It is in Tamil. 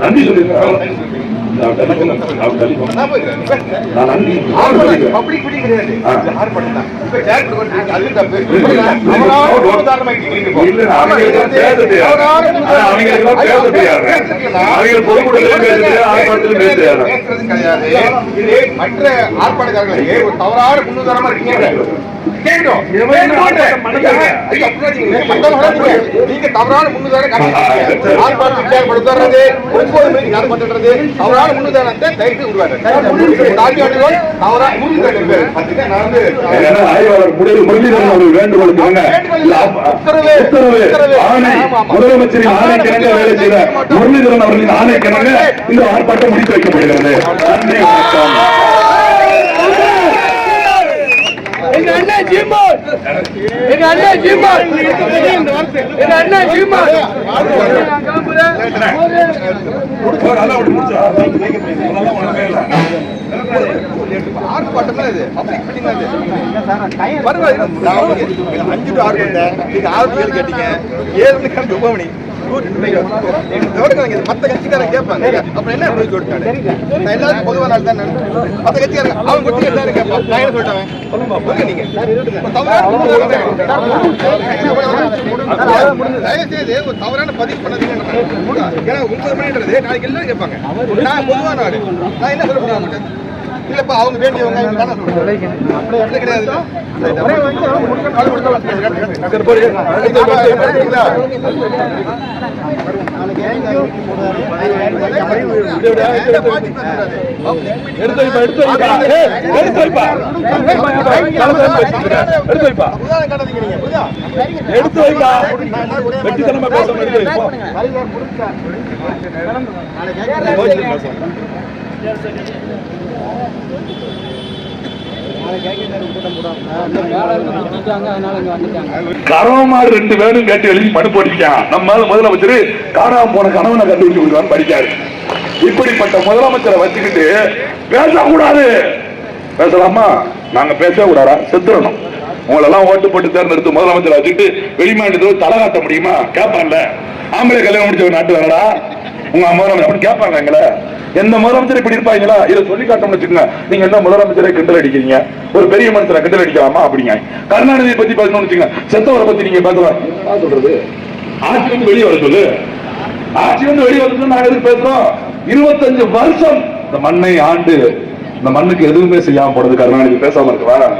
நன்றி சொல்லிருக்கேன் மற்ற ஆர்ப்பாட்டக்காரர்களே ஒரு தவறான முன்னுதாரணமா இருக்கீங்க நீங்க தவறான முன்னுதாரணம் ஒன்பது மணிக்கு யார் பண்றது, தவறான அதுக்கு நான் வந்து ஆய்வாளர் முடிவு முரளிதரன் அவர்கள் வேண்டுகோளுக்கு உத்தரவு. உத்தரவு. ஆணை, ஆமா, ஆமா. முதலமைச்சரின் வேலை செய்த முரளிதரன் அவர்களின் ஆணைக்கிணங்க இந்த ஆர்ப்பாட்டம் முடித்து வைக்கப்படுகிறது. நன்றி வணக்கம். எங்க அண்ணன் சீமான் எங்க அண்ணன் சீமான் எங்க அண்ணன் சீமான் ஆர்ப்பாட்டம் இது பப்ளிக் மீட்டிங் இது பரவாயில்ல நான் அஞ்சு டு ஆறு நீங்க ஆறு கேட்டீங்க. ஏழு மணி கிளம்பி ஒன்பது மணி மத்த கட்சிக்காரங்க கேட்பாங்க அப்புறம் என்ன பதில் சொல்லிட்டாங்க நான் எல்லாருக்கும் பொதுவான ஆள் தான் மத்த கட்சிக்காரங்க அவங்க கொடுத்து எல்லாரும் கேட்பாங்க நான் என்ன சொல்லிட்டேன் சொல்லுங்க நீங்க இப்ப தவறான தயவு செய்து ஒரு தவறான பதிவு பண்ணாதீங்க ஏன்னா ஒன்பது மணின்றது நாளைக்கு எல்லாரும் கேட்பாங்க நான் பொதுவான நான் என்ன சொல்ல அவங்ககிட்ட? இல்லப்பா அவங்க வேண்டியவங்க சொல்றேன். அப்படி கிடையாது எடுத்து வைப்பா வெட்டித்தனமா பேசாம வைப்பா கரவமாறு ரெண்டு பேரும் கேட்டு எழுதி மனு போட்டிருக்கான் நம்ம முதலமைச்சர் காணாம போன கணவனை கண்டுபிடிச்சு கொடுக்கான்னு படிக்காரு. இப்படிப்பட்ட முதலமைச்சரை வச்சுக்கிட்டு பேசக்கூடாது. பேசலாமா? நாங்க பேசவே கூடாதா செத்துறணும். உங்களெல்லாம் ஓட்டு போட்டு தேர்ந்தெடுத்து முதலமைச்சரை வச்சுக்கிட்டு வெளிமாநிலத்தில் தலை காட்ட முடியுமா? கேட்பான்ல. ஆம்பளை கல்யாணம் முடிச்ச நாட்டு வேணடா உங்க முதலமைச்சர் அப்படி கேட்பாங்க எங்களை? எந்த முதலமைச்சர் இப்படி இருப்பாங்களா? இதை சொல்லி காட்டணும்னு வச்சுக்கோங்க. நீங்க என்ன முதலமைச்சரை கிண்டல் அடிக்கிறீங்க? ஒரு பெரிய மனுஷனை கிண்டல் அடிக்கலாமா? அப்படிங்க. கருணாநிதியை பத்தி பேசணும்னு வச்சுக்கோங்க. செத்தவரை பத்தி நீங்க பேசலாம். சொல்றது? ஆட்சி வந்து வெளியே வர சொல்லு. ஆட்சி வந்து வெளியே வர சொல்லு. நாங்க எதுக்கு பேசுறோம்? இருபத்தஞ்சு வருஷம் இந்த மண்ணை ஆண்டு இந்த மண்ணுக்கு எதுவுமே செய்யாம போனது கருணாநிதி. பேசாம இருக்கவா